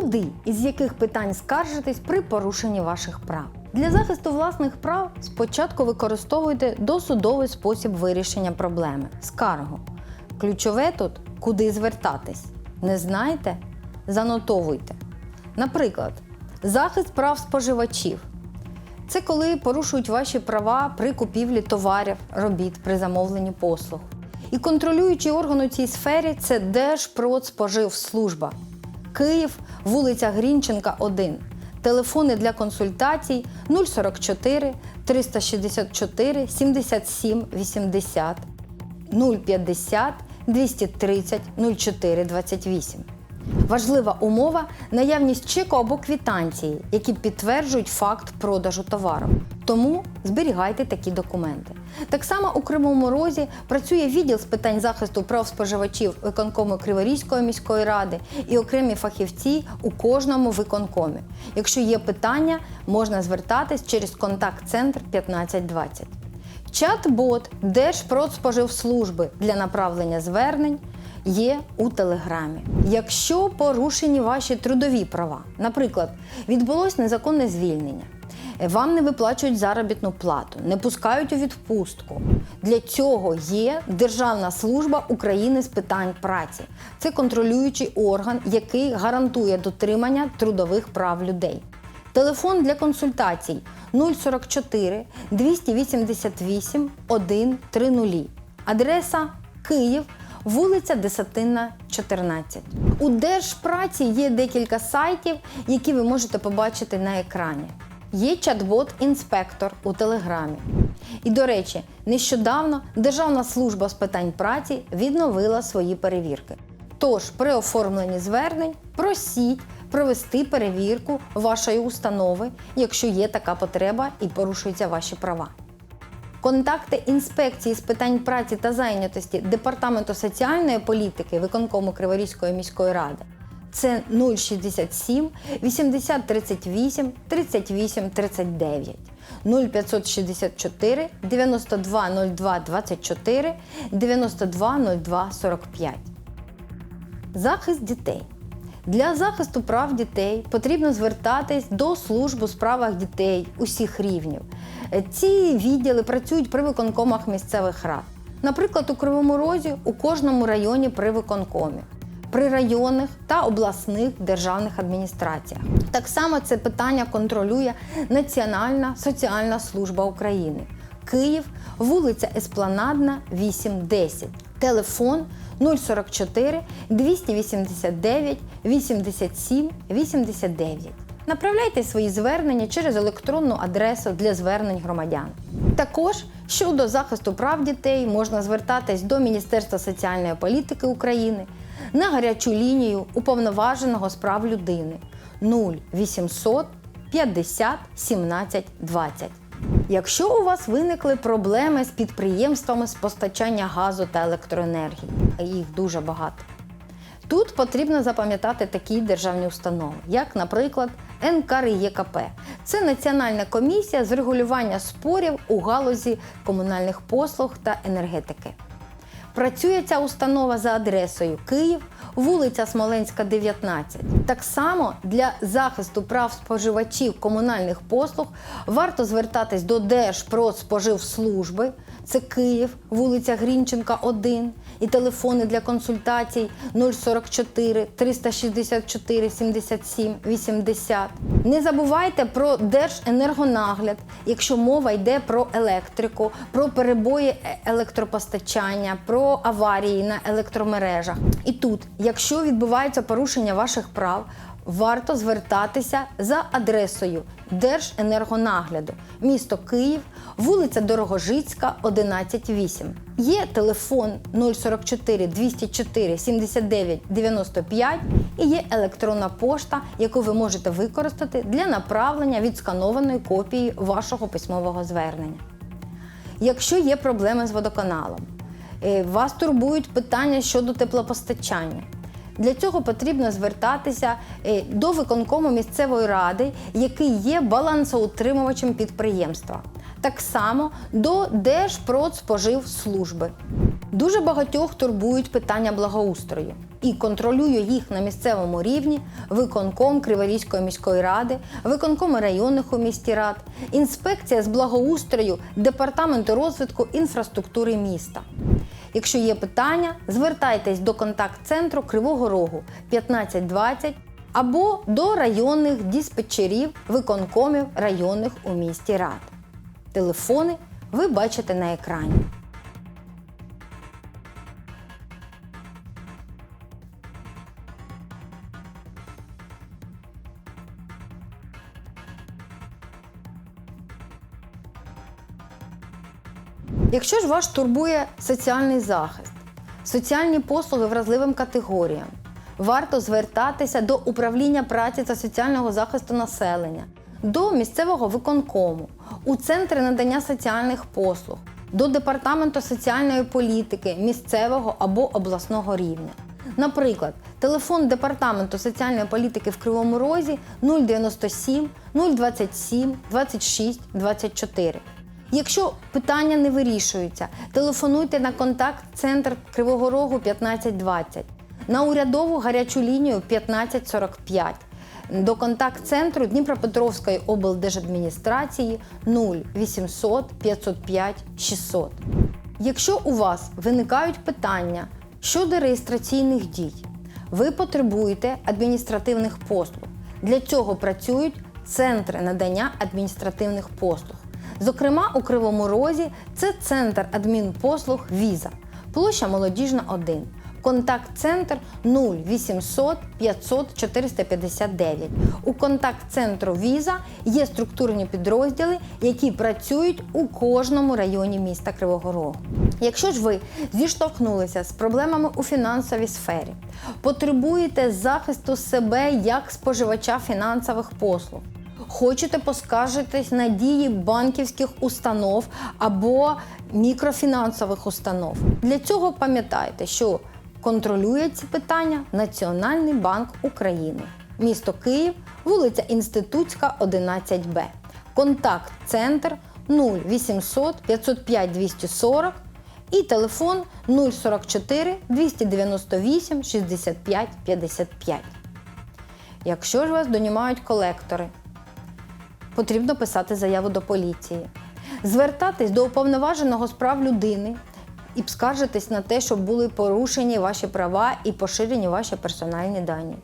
Куди і з яких питань скаржитесь при порушенні ваших прав? Для захисту власних прав спочатку використовуйте досудовий спосіб вирішення проблеми скаргу. Ключове тут куди звертатись. Не знаєте? Занотовуйте. Наприклад, захист прав споживачів. Це коли порушують ваші права при купівлі товарів, робіт, при замовленні послуг. І контролюючий орган у цій сфері це Держпродспоживслужба. Київ, вулиця Грінченка, 1. Телефони для консультацій 044 364 77 80 050 230 04 28. Важлива умова наявність чеку або квітанції, які підтверджують факт продажу товару. Тому зберігайте такі документи. Так само у Кривому Розі працює відділ з питань захисту прав споживачів виконкому Криворізької міської ради і окремі фахівці у кожному виконкомі. Якщо є питання, можна звертатись через контакт-центр 1520. Чат-бот Держпродспоживслужби для направлення звернень є у Телеграмі. Якщо порушені ваші трудові права, наприклад, відбулось незаконне звільнення, вам не виплачують заробітну плату, не пускають у відпустку. Для цього є Державна служба України з питань праці. Це контролюючий орган, який гарантує дотримання трудових прав людей. Телефон для консультацій 044 288 130. Адреса Київ, вулиця Десятинна, 14. У Держпраці є декілька сайтів, які ви можете побачити на екрані. Є чат-бот інспектор у Телеграмі. І, до речі, нещодавно Державна служба з питань праці відновила свої перевірки. Тож при оформленні звернень просіть провести перевірку вашої установи, якщо є така потреба і порушуються ваші права. Контакти інспекції з питань праці та зайнятості Департаменту соціальної політики виконкому Криворізької міської ради це 067 80 38 38 39 0564 92 02 24 92 02 45. Захист дітей. Для захисту прав дітей потрібно звертатись до служб у справах дітей усіх рівнів. Ці відділи працюють при виконкомах місцевих рад. Наприклад, у Кривому Розі у кожному районі при виконкомі, при районних та обласних державних адміністраціях. Так само це питання контролює Національна соціальна служба України. Київ, вулиця Еспланадна, 810. Телефон 044 289 87 89. Направляйте свої звернення через електронну адресу для звернень громадян. Також щодо захисту прав дітей можна звертатись до Міністерства соціальної політики України на гарячу лінію уповноваженого з прав людини 0800 50 17 20. Якщо у вас виникли проблеми з підприємствами з постачання газу та електроенергії, а їх дуже багато, тут потрібно запам'ятати такі державні установи, як, наприклад, НКРЄКП. Це Національна комісія з регулювання спорів у галузі комунальних послуг та енергетики. Працює ця установа за адресою Київ, вулиця Смоленська, 19. Так само для захисту прав споживачів комунальних послуг варто звертатись до Держпродспоживслужби, це Київ, вулиця Грінченка, 1, і телефони для консультацій 044 364 77 80. Не забувайте про Держенергонагляд, якщо мова йде про електрику, про перебої е- електропостачання, про аварії на електромережах. І тут, якщо відбувається порушення ваших прав, варто звертатися за адресою Держенергонагляду, місто Київ, вулиця Дорогожицька, 118. Є телефон 044 204 79 95 і є електронна пошта, яку ви можете використати для направлення відсканованої копії вашого письмового звернення. Якщо є проблеми з водоканалом, е, вас турбують питання щодо теплопостачання. Для цього потрібно звертатися е, до виконкому місцевої ради, який є балансоутримувачем підприємства. Так само до Держпродспоживслужби. Дуже багатьох турбують питання благоустрою і контролює їх на місцевому рівні виконком Криворізької міської ради, виконкоми районних у місті рад, інспекція з благоустрою Департаменту розвитку інфраструктури міста. Якщо є питання, звертайтесь до контакт-центру Кривого Рогу 1520 або до районних диспетчерів виконкомів районних у місті рад. Телефони ви бачите на екрані. Якщо ж вас турбує соціальний захист, соціальні послуги вразливим категоріям, варто звертатися до управління праці та соціального захисту населення, до місцевого виконкому, у центри надання соціальних послуг, до департаменту соціальної політики місцевого або обласного рівня. Наприклад, телефон департаменту соціальної політики в Кривому Розі 097 027 26 24. Якщо питання не вирішуються, телефонуйте на контакт-центр Кривого Рогу 1520, на урядову гарячу лінію 1545, до контакт-центру Дніпропетровської облдержадміністрації 0800 505 600. Якщо у вас виникають питання щодо реєстраційних дій, ви потребуєте адміністративних послуг. Для цього працюють центри надання адміністративних послуг. Зокрема, у Кривому Розі це центр адмінпослуг Віза, площа Молодіжна 1. Контакт-центр 0800 500 459. У контакт-центру Віза є структурні підрозділи, які працюють у кожному районі міста Кривого Рогу. Якщо ж ви зіштовхнулися з проблемами у фінансовій сфері, потребуєте захисту себе як споживача фінансових послуг, хочете поскаржитись на дії банківських установ або мікрофінансових установ. Для цього пам'ятайте, що контролює ці питання Національний банк України, місто Київ, вулиця Інститутська, 11Б. Контакт-центр 0800 505 240 і телефон 044 298 65 55. Якщо ж вас донімають колектори, потрібно писати заяву до поліції, звертатись до уповноваженого з прав людини і скаржитись на те, щоб були порушені ваші права і поширені ваші персональні дані.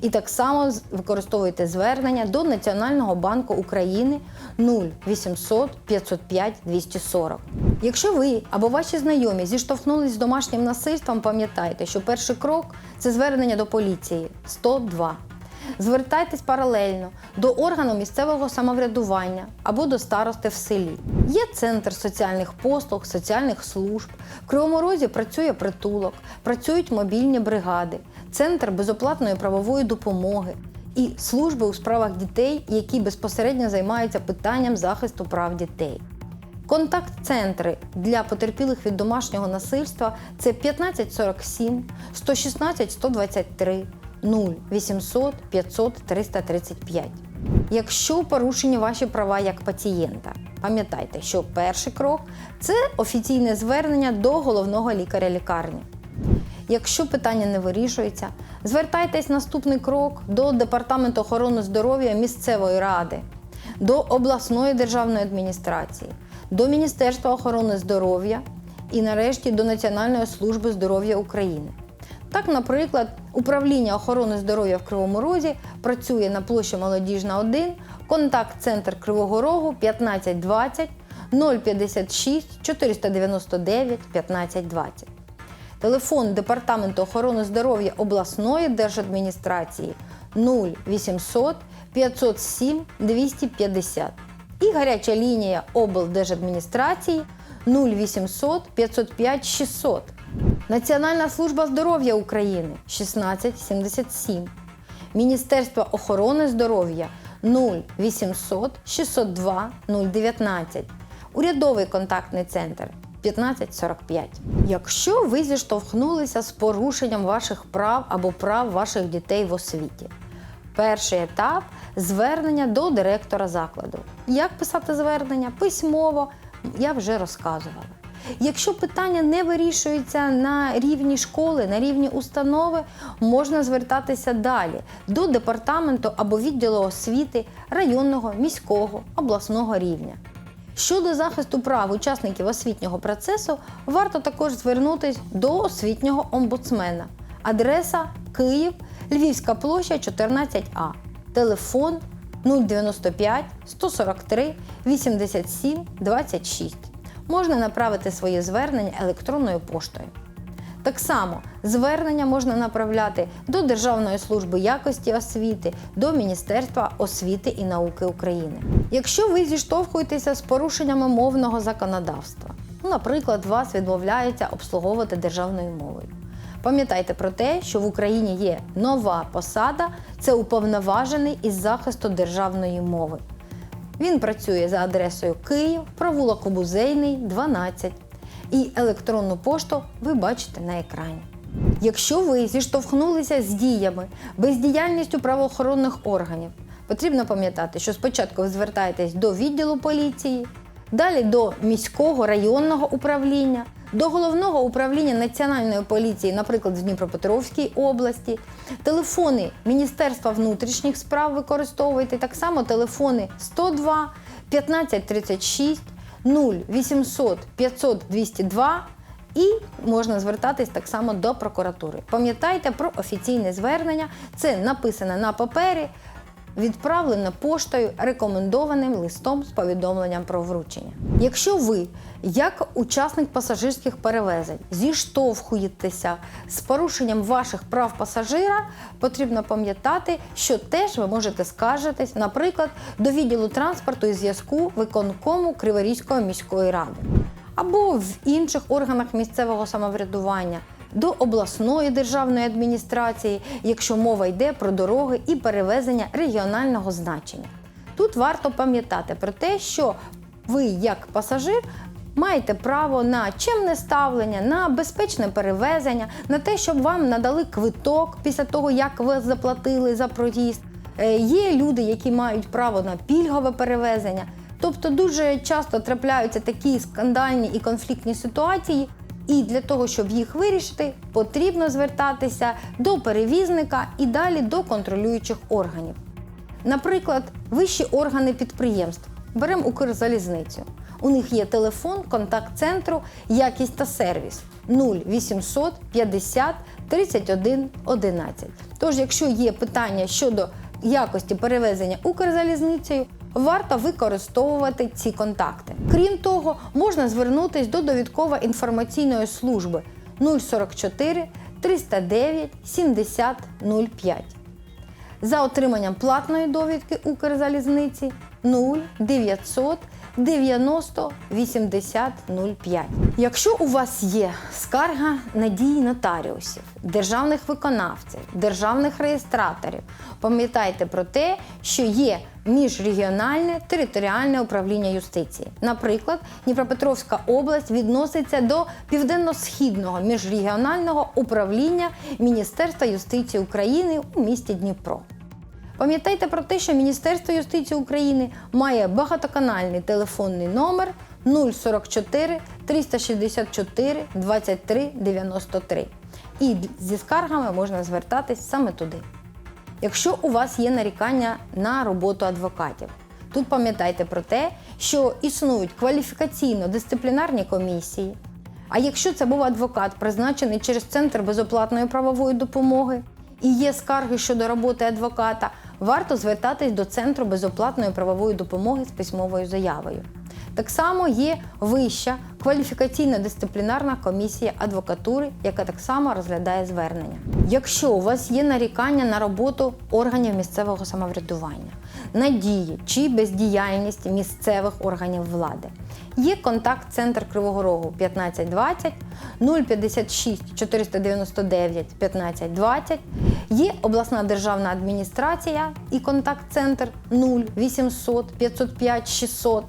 І так само використовуйте звернення до Національного банку України 0800 505 240. Якщо ви або ваші знайомі зіштовхнулись з домашнім насильством, пам'ятайте, що перший крок це звернення до поліції 102. Звертайтесь паралельно до органу місцевого самоврядування або до старости в селі. Є центр соціальних послуг, соціальних служб. В Кривому Розі працює притулок, працюють мобільні бригади, центр безоплатної правової допомоги і служби у справах дітей, які безпосередньо займаються питанням захисту прав дітей. Контакт-центри для потерпілих від домашнього насильства це 1547 116 123 0800 500 335. Якщо порушені ваші права як пацієнта, пам'ятайте, що перший крок це офіційне звернення до головного лікаря лікарні. Якщо питання не вирішується, звертайтесь наступний крок до Департаменту охорони здоров'я місцевої ради, до обласної державної адміністрації, до Міністерства охорони здоров'я і нарешті до Національної служби здоров'я України. Так, наприклад, управління охорони здоров'я в Кривому Розі працює на площі Молодіжна 1, контакт-центр Кривого Рогу 1520 056 499 1520. Телефон Департаменту охорони здоров'я обласної держадміністрації 0800 507 250 і гаряча лінія облдержадміністрації 0800 505 600. Національна служба здоров'я України 1677. Міністерство охорони здоров'я 0800 602 019. Урядовий контактний центр 1545. Якщо ви зіштовхнулися з порушенням ваших прав або прав ваших дітей в освіті, перший етап звернення до директора закладу. Як писати звернення? Письмово, я вже розказувала. Якщо питання не вирішується на рівні школи, на рівні установи, можна звертатися далі до департаменту або відділу освіти районного, міського, обласного рівня. Щодо захисту прав учасників освітнього процесу, варто також звернутися до освітнього омбудсмена. Адреса Київ, Львівська площа 14А. Телефон 095 143 87 26. Можна направити своє звернення електронною поштою. Так само звернення можна направляти до Державної служби якості освіти, до Міністерства освіти і науки України. Якщо ви зіштовхуєтеся з порушеннями мовного законодавства, ну, наприклад, вас відмовляється обслуговувати державною мовою. Пам'ятайте про те, що в Україні є нова посада це уповноважений із захисту державної мови. Він працює за адресою Київ, провулок Обузейний, 12. І електронну пошту ви бачите на екрані. Якщо ви зіштовхнулися з діями, бездіяльністю правоохоронних органів, потрібно пам'ятати, що спочатку ви звертаєтесь до відділу поліції, далі до міського районного управління, до головного управління Національної поліції, наприклад, в Дніпропетровській області, телефони Міністерства внутрішніх справ використовуйте, так само телефони 102 1536 0800 500 202 і можна звертатись так само до прокуратури. Пам'ятайте про офіційне звернення, це написано на папері, відправлено поштою рекомендованим листом з повідомленням про вручення. Якщо ви, як учасник пасажирських перевезень, зіштовхуєтеся з порушенням ваших прав пасажира, потрібно пам'ятати, що теж ви можете скаржитись, наприклад, до відділу транспорту і зв'язку виконкому Криворізької міської ради або в інших органах місцевого самоврядування. До обласної державної адміністрації, якщо мова йде про дороги і перевезення регіонального значення. Тут варто пам'ятати про те, що ви, як пасажир, маєте право на чемне ставлення, на безпечне перевезення, на те, щоб вам надали квиток після того, як ви заплатили за проїзд. Е, Є люди, які мають право на пільгове перевезення. Тобто дуже часто трапляються такі скандальні і конфліктні ситуації, і для того, щоб їх вирішити, потрібно звертатися до перевізника і далі до контролюючих органів. Наприклад, вищі органи підприємств. Беремо Укрзалізницю. У них є телефон контакт центру, якість та сервіс 0800 50 31 11. Тож, якщо є питання щодо якості перевезення Укрзалізницею, варто використовувати ці контакти. Крім того, можна звернутися до довідково-інформаційної служби 044 309 70 05. За отриманням платної довідки Укрзалізниці 0 900 90 80 05. Якщо у вас є скарга на дії нотаріусів, державних виконавців, державних реєстраторів, пам'ятайте про те, що є міжрегіональне територіальне управління юстиції. Наприклад, Дніпропетровська область відноситься до південно-східного міжрегіонального управління Міністерства юстиції України у місті Дніпро. Пам'ятайте про те, що Міністерство юстиції України має багатоканальний телефонний номер 044 364 23 93. І зі скаргами можна звертатись саме туди. Якщо у вас є нарікання на роботу адвокатів, тут пам'ятайте про те, що існують кваліфікаційно-дисциплінарні комісії. А якщо це був адвокат, призначений через центр безоплатної правової допомоги, і є скарги щодо роботи адвоката, варто звертатись до центру безоплатної правової допомоги з письмовою заявою. Так само є вища кваліфікаційно-дисциплінарна комісія адвокатури, яка так само розглядає звернення. Якщо у вас є нарікання на роботу органів місцевого самоврядування, на дії чи бездіяльність місцевих органів влади, є контакт-центр Кривого Рогу 1520, 056 499 1520, є обласна державна адміністрація і контакт-центр 0 800 505 600.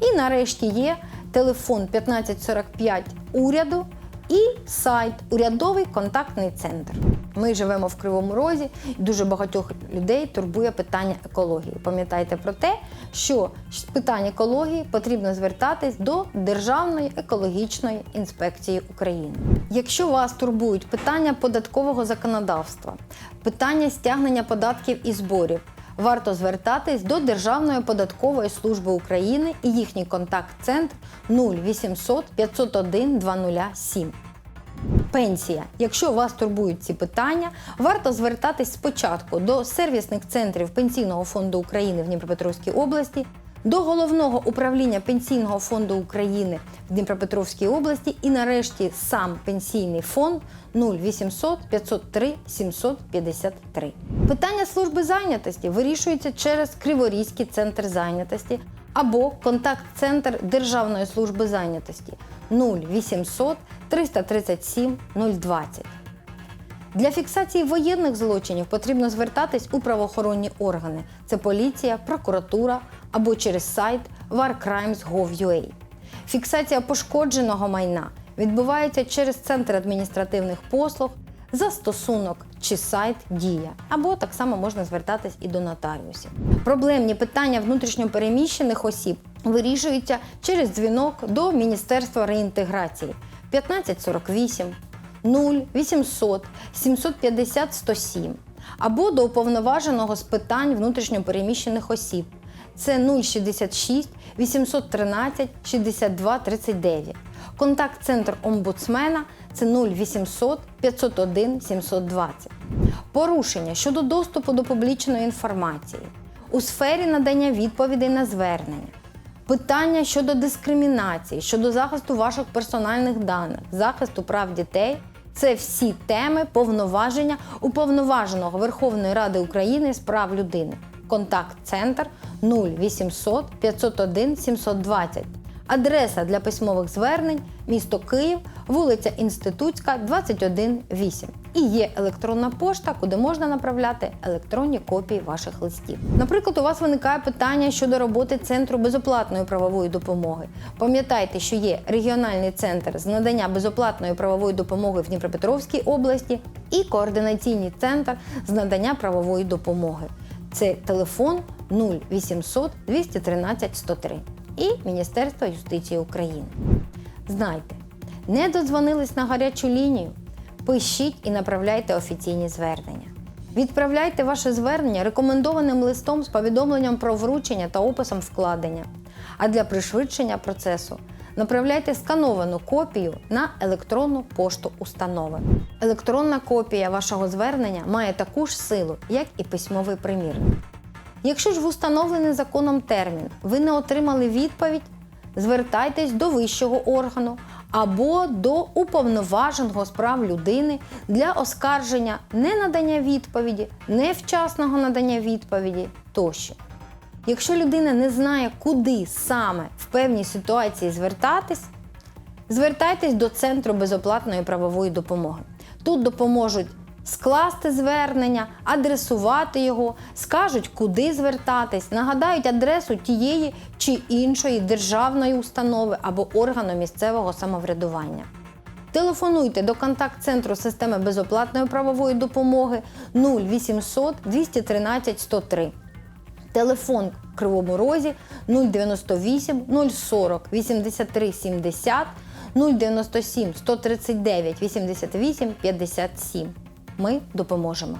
І нарешті є телефон 1545 уряду і сайт Урядовий контактний центр. Ми живемо в Кривому Розі, і дуже багатьох людей турбує питання екології. Пам'ятайте про те, що з питань екології потрібно звертатись до Державної екологічної інспекції України. Якщо вас турбують питання податкового законодавства, питання стягнення податків і зборів, варто звертатись до Державної податкової служби України і їхній контакт-центр 0800 501 207. Пенсія. Якщо вас турбують ці питання, варто звертатись спочатку до сервісних центрів Пенсійного фонду України в Дніпропетровській області, до головного управління Пенсійного фонду України в Дніпропетровській області і нарешті сам пенсійний фонд 0800 503 753. Питання служби зайнятості вирішується через Криворізький центр зайнятості або контакт-центр Державної служби зайнятості 0800 337 020. Для фіксації воєнних злочинів потрібно звертатись у правоохоронні органи: це поліція, прокуратура або через сайт warcrimes.gov.ua. Фіксація пошкодженого майна відбувається через центр адміністративних послуг, застосунок чи сайт Дія, або так само можна звертатись і до нотаріусів. Проблемні питання внутрішньопереміщених осіб вирішуються через дзвінок до Міністерства реінтеграції 1548 0 800 750 107 або до уповноваженого з питань внутрішньопереміщених осіб. Це 066 813 62 39. Контакт-центр омбудсмена це 0800 501 720. Порушення щодо доступу до публічної інформації у сфері надання відповідей на звернення. Питання щодо дискримінації, щодо захисту ваших персональних даних, захисту прав дітей це всі теми повноваження уповноваженого Верховної Ради України з прав людини. Контакт-центр 0800 501 720. Адреса для письмових звернень місто Київ, вулиця Інститутська, 21-8. І є електронна пошта, куди можна направляти електронні копії ваших листів. Наприклад, у вас виникає питання щодо роботи центру безоплатної правової допомоги. Пам'ятайте, що є регіональний центр з надання безоплатної правової допомоги в Дніпропетровській області і координаційний центр з надання правової допомоги. Це телефон 0800 213 103 і Міністерства юстиції України. Знайте, не додзвонились на гарячу лінію. Пишіть і направляйте офіційні звернення. Відправляйте ваше звернення рекомендованим листом з повідомленням про вручення та описом вкладення. А для пришвидшення процесу направляйте скановану копію на електронну пошту установи. Електронна копія вашого звернення має таку ж силу, як і письмовий примірник. Якщо ж в установлений законом термін ви не отримали відповідь, звертайтесь до вищого органу або до уповноваженого справ людини для оскарження ненадання відповіді, невчасного надання відповіді тощо. Якщо людина не знає, куди саме в певній ситуації звертатись, звертайтесь до Центру безоплатної правової допомоги. Тут допоможуть скласти звернення, адресувати його, скажуть, куди звертатись, нагадають адресу тієї чи іншої державної установи або органу місцевого самоврядування. Телефонуйте до контакт-центру системи безоплатної правової допомоги 0800 213 103. Телефон в Кривому Розі 098 040 83 70 097 139 88 57. Ми допоможемо.